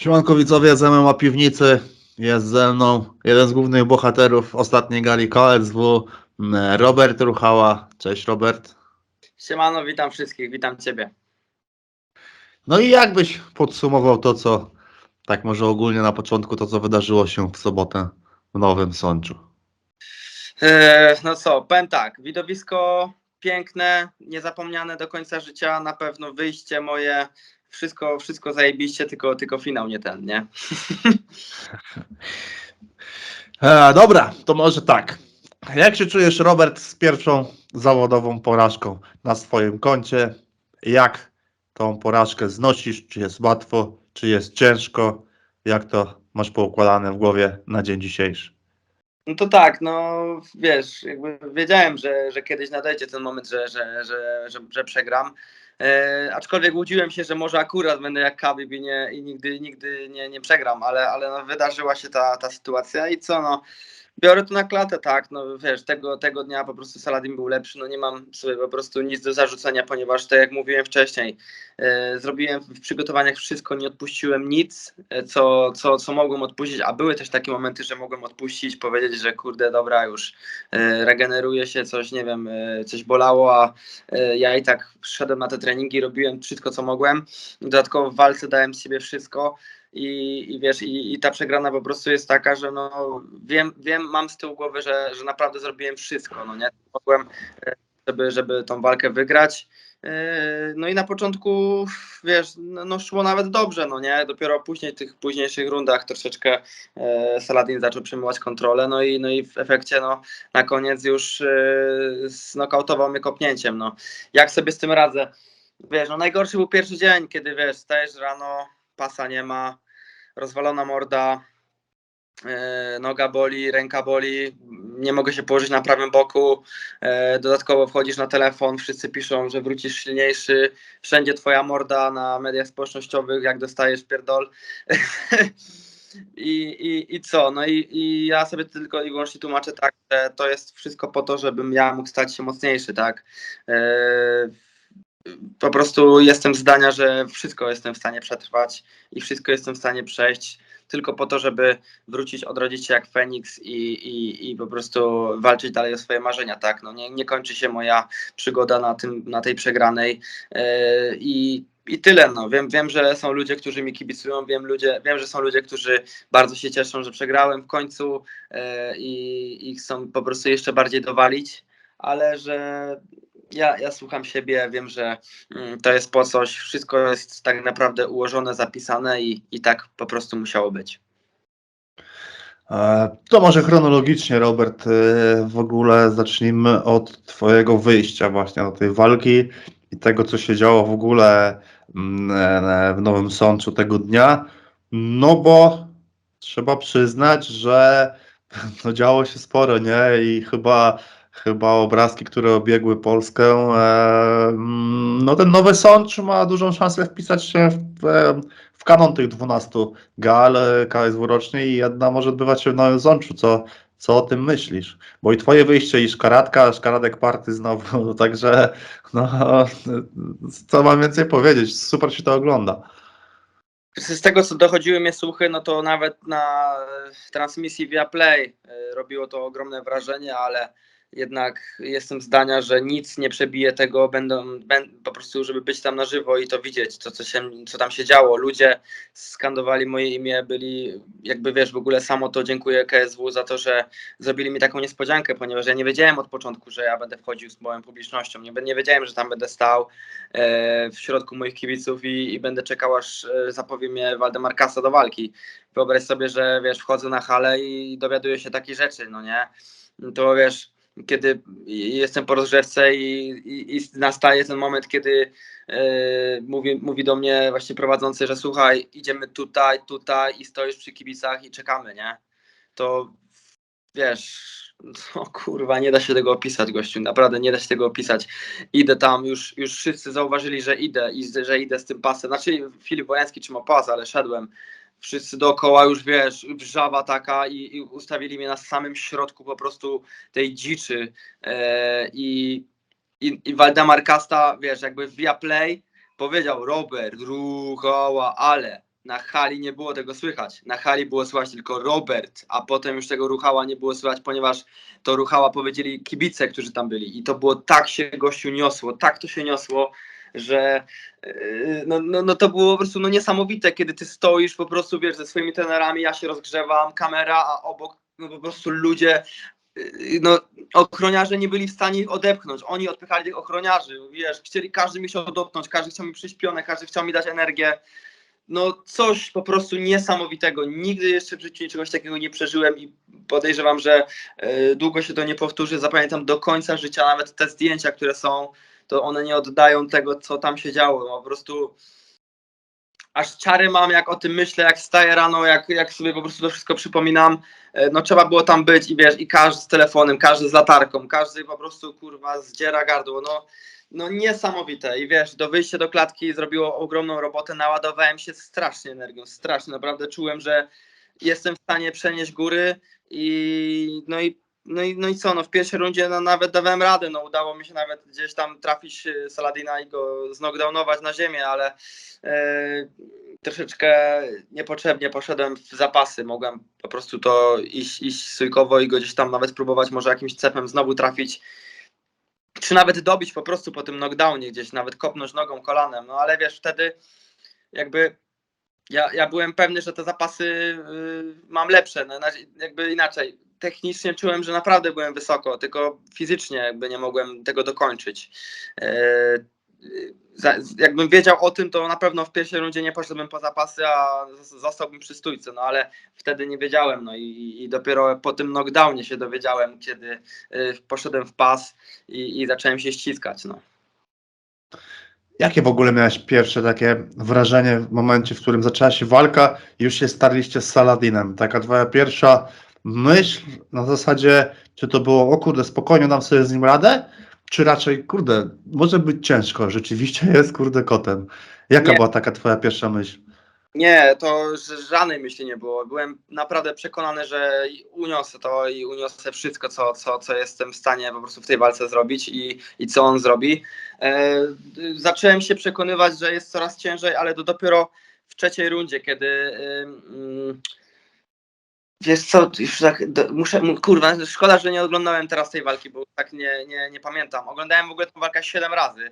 Siemanko widzowie z MMA Piwnicy. Jest ze mną jeden z głównych bohaterów ostatniej gali KSW, m, Robert Ruchała. Cześć Robert. Siemano, witam wszystkich, witam Ciebie. No i jakbyś podsumował to, co tak może ogólnie na początku, to co wydarzyło się w sobotę w Nowym Sączu. Eee, no co, powiem tak, widowisko piękne, niezapomniane do końca życia, na pewno wyjście moje, wszystko, wszystko zajebiście, tylko, tylko finał nie ten, nie? E, dobra, to może tak. Jak się czujesz Robert z pierwszą zawodową porażką na swoim koncie? Jak tą porażkę znosisz? Czy jest łatwo? Czy jest ciężko? Jak to masz poukładane w głowie na dzień dzisiejszy? No to tak, no wiesz, jakby wiedziałem, że, że kiedyś nadejdzie ten moment, że, że, że, że, że przegram. E, aczkolwiek łudziłem się, że może akurat będę jak Khabib i, nie, i nigdy, nigdy nie, nie przegram, ale, ale no, wydarzyła się ta, ta sytuacja i co no, biorę to na klatę, tak, no wiesz, tego, tego dnia po prostu Saladin był lepszy, no nie mam sobie po prostu nic do zarzucenia, ponieważ tak jak mówiłem wcześniej, e, zrobiłem w przygotowaniach wszystko, nie odpuściłem nic, e, co, co, co mogłem odpuścić, a były też takie momenty, że mogłem odpuścić, powiedzieć, że kurde, dobra, już e, się, coś, nie wiem, e, coś bolało, a e, ja i tak szedłem na te treningi, robiłem wszystko, co mogłem, dodatkowo w walce dałem z siebie wszystko, i, i wiesz, i, i ta przegrana po prostu jest taka, że no wiem, wiem mam z tyłu głowy, że, że naprawdę zrobiłem wszystko, no nie, mogłem, e, żeby, żeby tą walkę wygrać. E, No i na początku, wiesz, no no szło nawet dobrze, no nie, dopiero później w tych późniejszych rundach troszeczkę e, Saladin zaczął przejmować kontrolę, no i, no i w efekcie, no na koniec już e, znokautował mnie kopnięciem, no. Jak sobie z tym radzę? Wiesz, no najgorszy był pierwszy dzień, kiedy wiesz, stajesz rano, pasa nie ma, rozwalona morda, e, noga boli, ręka boli, nie mogę się położyć na prawym boku, e, dodatkowo wchodzisz na telefon, wszyscy piszą, że wrócisz silniejszy, wszędzie twoja morda na mediach społecznościowych, jak dostajesz pierdol. I, i, I co? No i, i ja sobie tylko i wyłącznie tłumaczę tak, że to jest wszystko po to, żebym ja mógł stać się mocniejszy, tak? Po prostu jestem zdania, że wszystko jestem w stanie przetrwać i wszystko jestem w stanie przejść tylko po to, żeby wrócić, odrodzić się jak Feniks i, i, i po prostu walczyć dalej o swoje marzenia, tak? No nie, nie kończy się moja przygoda na, tym, na tej przegranej yy, i i tyle, no. Wiem, wiem, że są ludzie, którzy mi kibicują, wiem, ludzie, wiem, że są ludzie, którzy bardzo się cieszą, że przegrałem w końcu yy, i, i chcą po prostu jeszcze bardziej dowalić, ale że ja, ja słucham siebie, wiem, że mm, to jest po coś, wszystko jest tak naprawdę ułożone, zapisane i, i tak po prostu musiało być. E, To może chronologicznie, Robert, e, w ogóle zacznijmy od Twojego wyjścia właśnie do tej walki i tego, co się działo w ogóle mm, e, w Nowym Sączu tego dnia. No bo trzeba przyznać, że no działo się sporo, nie? I chyba, chyba obrazki, które obiegły Polskę, e, mm, no ten Nowy Sącz ma dużą szansę wpisać się w, e, w kanon tych 12 gal e, KSW rocznie i jedna może odbywać się w Nowym Sączu. Co, co o tym myślisz? Bo i twoje wyjście, i szkaradka, szkaradek party znowu, no, także no, co mam więcej powiedzieć, super się to ogląda. Z tego, co dochodziły mnie słuchy, no to nawet na transmisji via Play robiło to ogromne wrażenie, ale jednak jestem zdania, że nic nie przebije tego, będą, ben, po prostu, żeby być tam na żywo i to widzieć, to co, się, co tam się działo. Ludzie skandowali moje imię, byli, jakby wiesz, w ogóle samo to dziękuję KSW za to, że zrobili mi taką niespodziankę, ponieważ ja nie wiedziałem od początku, że ja będę wchodził z moją publicznością, nie, nie wiedziałem, że tam będę stał e, w środku moich kibiców i, i będę czekał, aż e, zapowie mnie Waldemar Kasa do walki. Wyobraź sobie, że wiesz, wchodzę na halę i dowiaduję się takich rzeczy, no nie? To wiesz, kiedy jestem po rozgrzewce i, i, i nastaje ten moment, kiedy e, mówi, mówi do mnie właśnie prowadzący, że słuchaj, idziemy tutaj, tutaj i stoisz przy kibicach i czekamy, nie? To wiesz, no kurwa, nie da się tego opisać, gościu, naprawdę nie da się tego opisać. Idę tam, już, już wszyscy zauważyli, że idę i że idę z tym pasem. Znaczy Filip Wojański trzymał pas, ale szedłem. Wszyscy dookoła już, wiesz, wrzawa taka i, i ustawili mnie na samym środku po prostu tej dziczy. E, i, i, I Waldemar Kasta, wiesz, jakby via play powiedział Robert, Ruchała, ale na hali nie było tego słychać. Na hali było słychać tylko Robert, a potem już tego ruchała nie było słychać, ponieważ to ruchała powiedzieli kibice, którzy tam byli. I to było tak się gościu niosło, tak to się niosło, że yy, no, no, no to było po prostu no niesamowite, kiedy ty stoisz po prostu, wiesz, ze swoimi trenerami, ja się rozgrzewam, kamera, a obok no po prostu ludzie, yy, no ochroniarze nie byli w stanie ich odepchnąć, oni odpychali tych ochroniarzy, wiesz, chcieli, każdy mi chciał dotknąć, każdy chciał mi przyjść pionę, każdy chciał mi dać energię, no coś po prostu niesamowitego. Nigdy jeszcze w życiu czegoś takiego nie przeżyłem i podejrzewam, że e, długo się to nie powtórzy. Zapamiętam do końca życia, nawet te zdjęcia, które są, to one nie oddają tego, co tam się działo. No, po prostu aż ciary mam, jak o tym myślę, jak wstaję rano, jak, jak sobie po prostu to wszystko przypominam. E, No trzeba było tam być i wiesz, i każdy z telefonem, każdy z latarką, każdy po prostu kurwa zdziera gardło. No, no niesamowite i wiesz, do wyjścia do klatki zrobiło ogromną robotę, naładowałem się strasznie energią, strasznie, naprawdę czułem, że jestem w stanie przenieść góry i no i no i, no i co, no w pierwszej rundzie no, nawet dawałem radę, no udało mi się nawet gdzieś tam trafić e, Saladina i go znokdownować na ziemię, ale e, troszeczkę niepotrzebnie poszedłem w zapasy, mogłem po prostu to iść, iść sujkowo i go gdzieś tam nawet próbować może jakimś cepem znowu trafić, czy nawet dobić po prostu po tym knockdownie gdzieś, nawet kopnąć nogą, kolanem, no ale wiesz, wtedy jakby ja, ja byłem pewny, że te zapasy y, mam lepsze, no, jakby inaczej, technicznie czułem, że naprawdę byłem wysoko, tylko fizycznie jakby nie mogłem tego dokończyć. E, jakbym wiedział o tym, to na pewno w pierwszej rundzie nie poszedłbym po zapasy, a zos- zostałbym przy stójce, no ale wtedy nie wiedziałem, no i, i dopiero po tym knockdownie się dowiedziałem, kiedy y, poszedłem w pas i, i zacząłem się ściskać, no. Jakie w ogóle miałeś pierwsze takie wrażenie w momencie, w którym zaczęła się walka i już się starliście z Saladinem? Taka twoja pierwsza myśl na zasadzie, czy to było, o kurde, spokojnie dam sobie z nim radę, czy raczej, kurde, może być ciężko, rzeczywiście jest, kurde, kotem. Jaka Nie. była taka twoja pierwsza myśl? Nie, to żadnej myśli nie było. Byłem naprawdę przekonany, że uniosę to i uniosę wszystko, co, co, co jestem w stanie po prostu w tej walce zrobić i, i co on zrobi. E, zacząłem się przekonywać, że jest coraz ciężej, ale to dopiero w trzeciej rundzie, kiedy. ym, ym, Wiesz co, już tak, do, muszę, kurwa, szkoda, że nie oglądałem teraz tej walki, bo tak nie, nie, nie pamiętam. Oglądałem w ogóle tę walkę 7 razy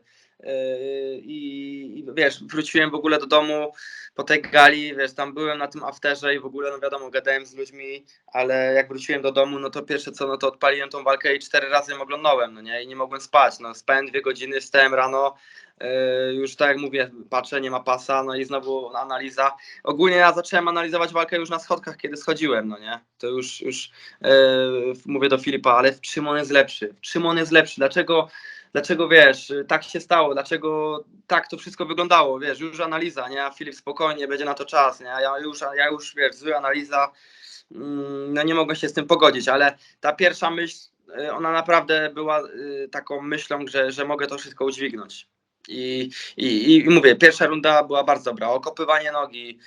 i, i wiesz, wróciłem w ogóle do domu po tej gali, wiesz, tam byłem na tym afterze i w ogóle, no wiadomo, gadałem z ludźmi, ale jak wróciłem do domu, no to pierwsze co, no to odpaliłem tą walkę i cztery razy ją oglądałem, no nie, i nie mogłem spać, no. Spałem dwie godziny, wstałem rano, yy, już tak jak mówię, patrzę, nie ma pasa, no i znowu analiza. Ogólnie ja zacząłem analizować walkę już na schodkach, kiedy schodziłem, no nie, to już, już yy, mówię do Filipa, ale w czym on jest lepszy, w czym on jest lepszy, dlaczego dlaczego wiesz, tak się stało, dlaczego tak to wszystko wyglądało, wiesz, już analiza, nie, a Filip spokojnie, będzie na to czas, nie, ja już, ja już, wiesz, zły analiza, mm, no nie mogę się z tym pogodzić, ale ta pierwsza myśl, y, ona naprawdę była y, taką myślą, że, że mogę to wszystko udźwignąć. I, i, I mówię, pierwsza runda była bardzo dobra. Okopywanie nogi,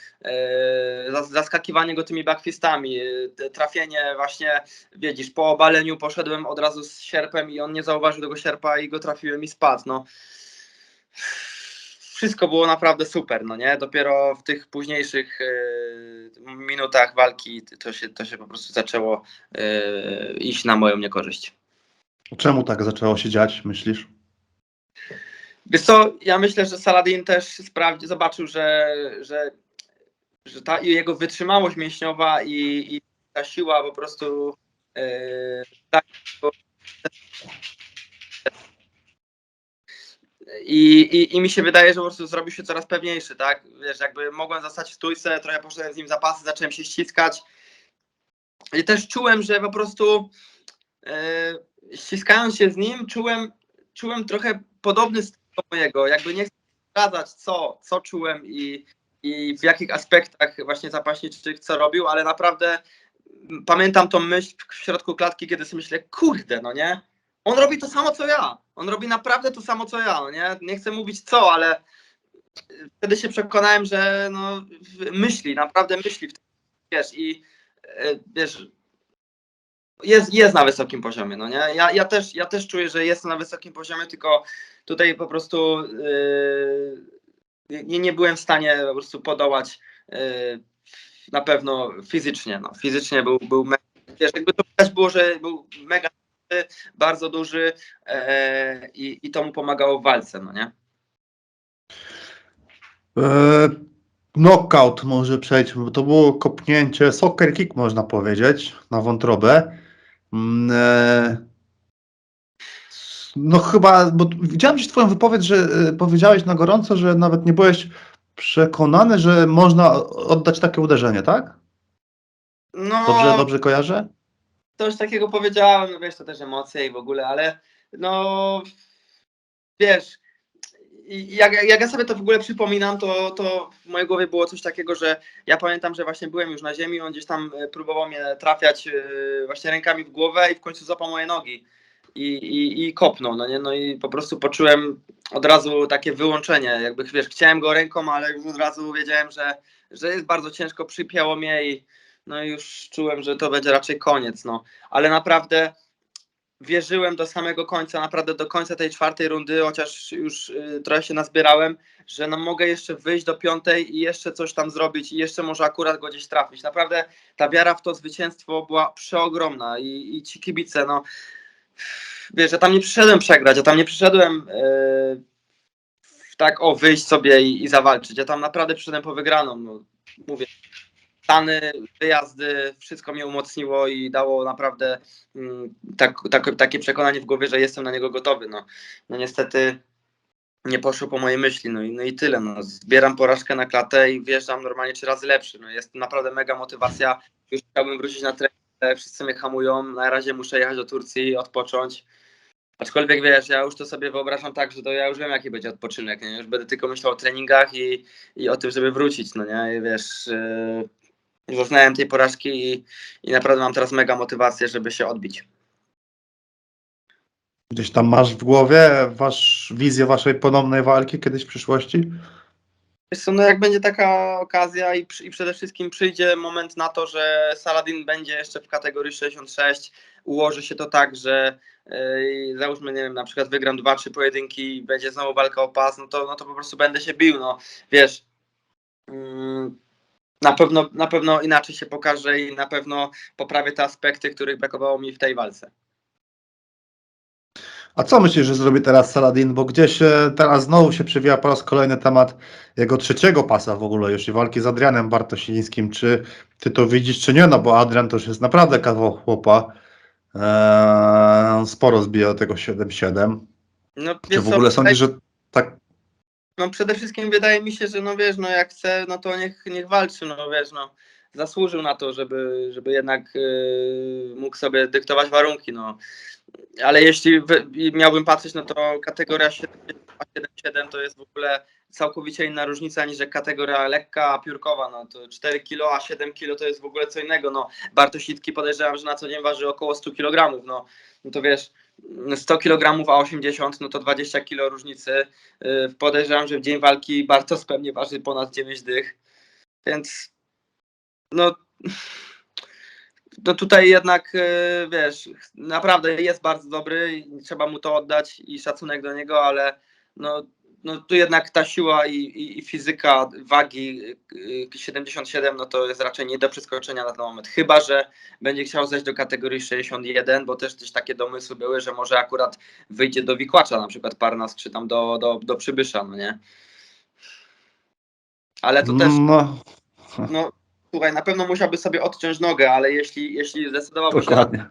zas- zaskakiwanie go tymi backfistami, te trafienie właśnie, wiedzisz, po obaleniu poszedłem od razu z sierpem i on nie zauważył tego sierpa i go trafiłem i spadł. No. Wszystko było naprawdę super, no nie? Dopiero w tych późniejszych e, minutach walki to się, to się po prostu zaczęło e, iść na moją niekorzyść. Czemu tak zaczęło się dziać, myślisz? Wiesz co, ja myślę, że Saladin też sprawdzi, zobaczył, że, że, że ta jego wytrzymałość mięśniowa i, i ta siła po prostu e, tak, bo- i, i, I mi się wydaje, że po prostu zrobił się coraz pewniejszy, tak? Wiesz, jakby mogłem zostać w stójce, trochę poszedłem z nim zapasy, zacząłem się ściskać. I też czułem, że po prostu e, ściskając się z nim, czułem, czułem trochę podobny mojego. Jakby nie chcę zdradzać, co, co czułem i, i w jakich aspektach właśnie zapaśniczych co robił, ale naprawdę pamiętam tą myśl w środku klatki, kiedy sobie myślę, kurde, no nie? On robi to samo co ja. On robi naprawdę to samo co ja, no nie? Nie chcę mówić co, ale wtedy się przekonałem, że no, myśli, naprawdę myśli wiesz, i e, wiesz, jest, jest na wysokim poziomie, no nie? Ja, ja, też, ja też czuję, że jest na wysokim poziomie, tylko tutaj po prostu yy, nie, nie byłem w stanie po prostu podołać y, na pewno fizycznie, no, fizycznie był, był mega, wiesz, jakby to też było, że był mega bardzo duży e, i, i to mu pomagało w walce, no nie? E, knockout może przejdźmy, bo to było kopnięcie, soccer kick można powiedzieć, na wątrobę. Mm, e, no chyba, bo widziałem gdzieś twoją wypowiedź, że e, powiedziałeś na gorąco, że nawet nie byłeś przekonany, że można oddać takie uderzenie, tak? No, Dobrze, dobrze kojarzę? coś takiego powiedziałem, no wiesz, to też emocje i w ogóle, ale no wiesz, jak, jak ja sobie to w ogóle przypominam, to, to w mojej głowie było coś takiego, że ja pamiętam, że właśnie byłem już na ziemi, on gdzieś tam e, próbował mnie trafiać e, właśnie rękami w głowę i w końcu złapał moje nogi i, i, i kopnął, no nie, no i po prostu poczułem od razu takie wyłączenie, jakby wiesz, chciałem go ręką, ale już od razu wiedziałem, że, że jest bardzo ciężko, przypięło mnie i no już czułem, że to będzie raczej koniec, no, ale naprawdę wierzyłem do samego końca, naprawdę do końca tej czwartej rundy, chociaż już y, trochę się nazbierałem, że no mogę jeszcze wyjść do piątej i jeszcze coś tam zrobić i jeszcze może akurat go gdzieś trafić. Naprawdę ta wiara w to zwycięstwo była przeogromna i, i ci kibice, no wiesz, ja tam nie przyszedłem przegrać, ja tam nie przyszedłem y, tak o wyjść sobie i, i zawalczyć, ja tam naprawdę przyszedłem po wygraną, no, mówię. Stany, wyjazdy, wszystko mnie umocniło i dało naprawdę mm, tak, tak, takie przekonanie w głowie, że jestem na niego gotowy. No, no niestety nie poszło po mojej myśli, no i, no i tyle. No. Zbieram porażkę na klatę i wjeżdżam normalnie trzy razy lepszy. No, jest naprawdę mega motywacja. Już chciałbym wrócić na trening, wszyscy mnie hamują. Na razie muszę jechać do Turcji, odpocząć. Aczkolwiek wiesz, ja już to sobie wyobrażam tak, że to ja już wiem, jaki będzie odpoczynek. Nie? Już będę tylko myślał o treningach i, i o tym, żeby wrócić. No nie, I wiesz. Yy zaznałem tej porażki i, i naprawdę mam teraz mega motywację, żeby się odbić. Gdzieś tam masz w głowie wasz, wizję waszej ponownej walki kiedyś w przyszłości? Wiesz co, no jak będzie taka okazja i, przy- i przede wszystkim przyjdzie moment na to, że Saladin będzie jeszcze w kategorii 66, ułoży się to tak, że yy, załóżmy, nie wiem, na przykład wygram dwa, trzy pojedynki i będzie znowu walka o pas, no to, no to po prostu będę się bił, no wiesz. Mm, na pewno, na pewno inaczej się pokaże i na pewno poprawię te aspekty, których brakowało mi w tej walce. A co myślisz, że zrobi teraz Saladin? Bo gdzieś e, teraz znowu się przewija po raz kolejny temat jego trzeciego pasa w ogóle, już i walki z Adrianem Bartosińskim. Czy ty to widzisz, czy nie? No bo Adrian to już jest naprawdę kawał chłopa. Eee, sporo zbija tego 7-7. No, Czy w ogóle sądzisz, że tak No przede wszystkim wydaje mi się, że no wiesz, no jak chce, no to niech, niech walczy, no wiesz, no zasłużył na to, żeby, żeby jednak yy, mógł sobie dyktować warunki, no. Ale jeśli miałbym patrzeć, no to kategoria 7-7 to jest w ogóle całkowicie inna różnica niż kategoria lekka, a piórkowa, no to 4 kilo, a 7 kilo to jest w ogóle co innego, no. Bartositki podejrzewam, że na co dzień waży około 100 kg, no. No to wiesz, 100 kg, a 80, no to 20 kg różnicy. Yy, Podejrzewam, że w dzień walki Bartos pewnie waży ponad 9 dych. Więc no, no tutaj jednak yy, wiesz, naprawdę jest bardzo dobry i trzeba mu to oddać i szacunek do niego, ale no, no tu jednak ta siła i, i, i fizyka wagi yy, 77 no to jest raczej nie do przeskoczenia na ten moment. Chyba, że będzie chciał zejść do kategorii 61, bo też gdzieś takie domysły były, że może akurat wyjdzie do wikłacza, na przykład Parnas, czy tam do, do, do przybysza, no nie? Ale to też, No, no słuchaj, na pewno musiałby sobie odciąć nogę, ale jeśli, jeśli zdecydowałby się dokładnie.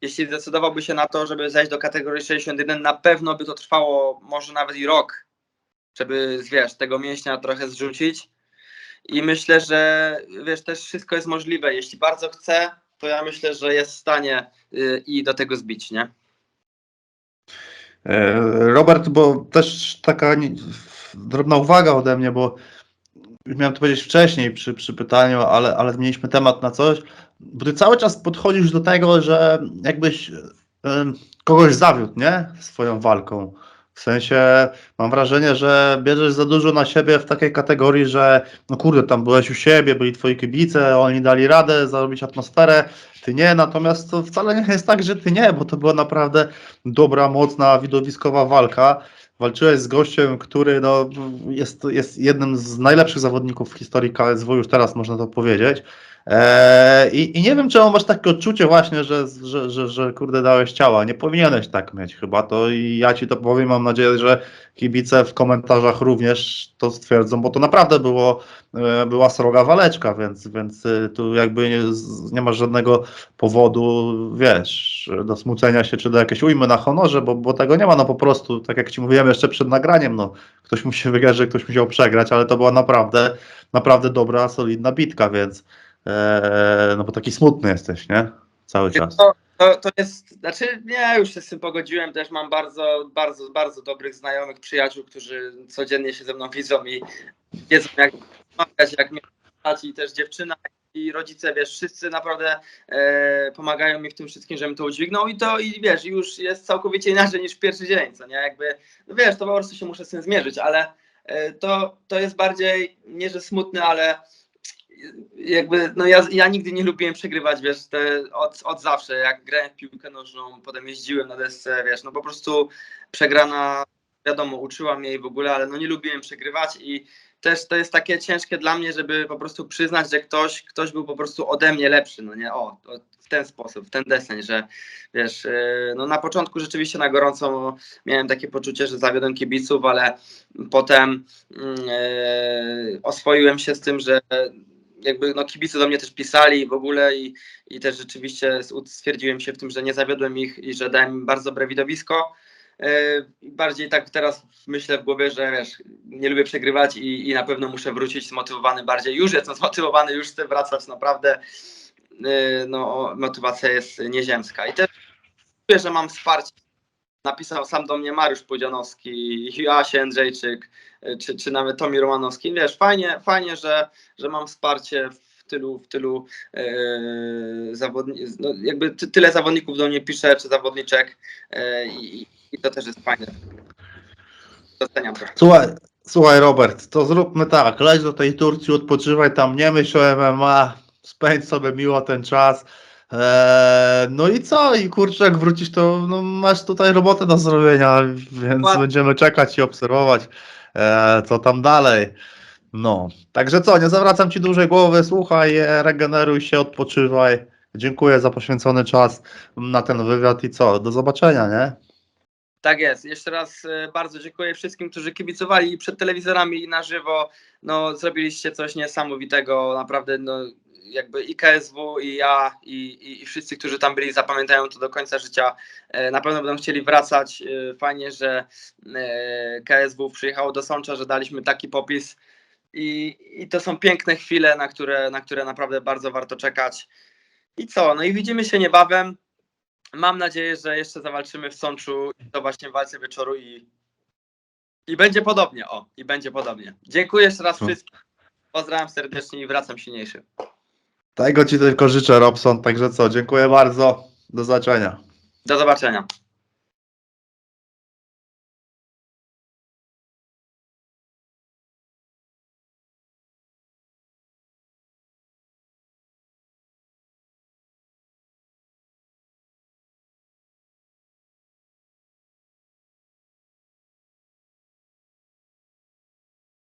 jeśli zdecydowałby się na to, żeby zejść do kategorii 61, na pewno by to trwało może nawet i rok, żeby, wiesz, tego mięśnia trochę zrzucić. I myślę, że wiesz, też wszystko jest możliwe. Jeśli bardzo chce, to ja myślę, że jest w stanie y, i do tego zbić, nie? E, Robert, bo też taka drobna uwaga ode mnie, bo miałem to powiedzieć wcześniej przy, przy pytaniu, ale, ale zmieniliśmy temat na coś, bo ty cały czas podchodzisz do tego, że jakbyś kogoś zawiódł, nie? Swoją walką. W sensie mam wrażenie, że bierzesz za dużo na siebie w takiej kategorii, że no kurde, tam byłeś u siebie, byli twoi kibice, oni dali radę zarobić atmosferę, ty nie, natomiast to wcale nie jest tak, że ty nie, bo to była naprawdę dobra, mocna, widowiskowa walka. walczyłeś z gościem, który no, jest, jest jednym z najlepszych zawodników w historii KSW, już teraz można to powiedzieć. Eee, i, I nie wiem, czemu masz takie odczucie właśnie, że, że, że, że kurde dałeś ciała. Nie powinieneś tak mieć chyba. To i ja ci to powiem, mam nadzieję, że kibice w komentarzach również to stwierdzą, bo to naprawdę było, e, była sroga waleczka, więc, więc e, tu jakby nie, nie masz żadnego powodu, wiesz, do smucenia się czy do jakiejś ujmy na honorze, bo, bo tego nie ma, no po prostu, tak jak ci mówiłem jeszcze przed nagraniem, no ktoś musi wygrać, że ktoś musiał przegrać, ale to była naprawdę, naprawdę dobra, solidna bitka, więc e, no bo taki smutny jesteś, nie? Cały czas. To, to, to jest, znaczy nie, już się z tym pogodziłem, też mam bardzo, bardzo, bardzo dobrych znajomych, przyjaciół, którzy codziennie się ze mną widzą i wiedzą jak pomagać, jak mnie i też dziewczyna i rodzice, wiesz, wszyscy naprawdę e, pomagają mi w tym wszystkim, żebym to udźwignął i to, i wiesz, już jest całkowicie inaczej niż w pierwszy dzień, co nie, jakby, no wiesz, to po prostu się muszę z tym zmierzyć, ale e, to, to jest bardziej, nie że smutne, ale jakby, no ja, ja nigdy nie lubiłem przegrywać, wiesz, te, od, od zawsze, jak grałem w piłkę nożną, potem jeździłem na desce, wiesz, no po prostu przegrana, wiadomo, uczyła mnie i w ogóle, ale no nie lubiłem przegrywać i też to jest takie ciężkie dla mnie, żeby po prostu przyznać, że ktoś, ktoś był po prostu ode mnie lepszy, no nie, o, w ten sposób, w ten deseń, że wiesz, yy, no na początku rzeczywiście na gorąco miałem takie poczucie, że zawiodłem kibiców, ale potem yy, oswoiłem się z tym, że jakby no kibice do mnie też pisali w ogóle i, i też rzeczywiście stwierdziłem się w tym, że nie zawiodłem ich i że dałem im bardzo dobre widowisko. Yy, Bardziej tak teraz myślę w głowie, że wiesz, nie lubię przegrywać i, i na pewno muszę wrócić zmotywowany bardziej. Już jestem zmotywowany, już chcę wracać naprawdę. Yy, No, motywacja jest nieziemska. I też czuję, że mam wsparcie. Napisał sam do mnie Mariusz Pudzianowski, Joasie Jędrzejczyk, yy, czy, czy nawet Tomi Romanowski. Wiesz, fajnie, fajnie że, że mam wsparcie w tylu, w tylu yy, zawodników, no jakby ty, tyle zawodników do mnie pisze, czy zawodniczek yy, i, i to też jest fajne. Doceniam to. Słuchaj, słuchaj Robert, to zróbmy tak, leć do tej Turcji, odpoczywaj tam, nie myśl o MMA, spędź sobie miło ten czas. Eee, no i co? I kurczę, jak wrócisz, to no, masz tutaj robotę do zrobienia, więc Dokładnie. będziemy czekać i obserwować, eee, co tam dalej. No, także co, nie zawracam ci dłużej głowy, słuchaj, e, regeneruj się, odpoczywaj. Dziękuję za poświęcony czas na ten wywiad i co, do zobaczenia, nie? Tak jest. Jeszcze raz e, bardzo dziękuję wszystkim, którzy kibicowali przed telewizorami i na żywo. No, zrobiliście coś niesamowitego. Naprawdę, no, jakby i KSW, i ja, i, i, i wszyscy, którzy tam byli, zapamiętają to do końca życia. E, Na pewno będą chcieli wracać. E, Fajnie, że e, KSW przyjechało do Sącza, że daliśmy taki popis. I, I to są piękne chwile, na które, na które naprawdę bardzo warto czekać. I co? No i widzimy się niebawem. Mam nadzieję, że jeszcze zawalczymy w Sączu i to właśnie w walce wieczoru i, i będzie podobnie. O, i będzie podobnie. Dziękuję jeszcze raz No. wszystkim. Pozdrawiam serdecznie i wracam silniejszy. Tego ci tylko życzę, Robson, także co, dziękuję bardzo, do zobaczenia. Do zobaczenia.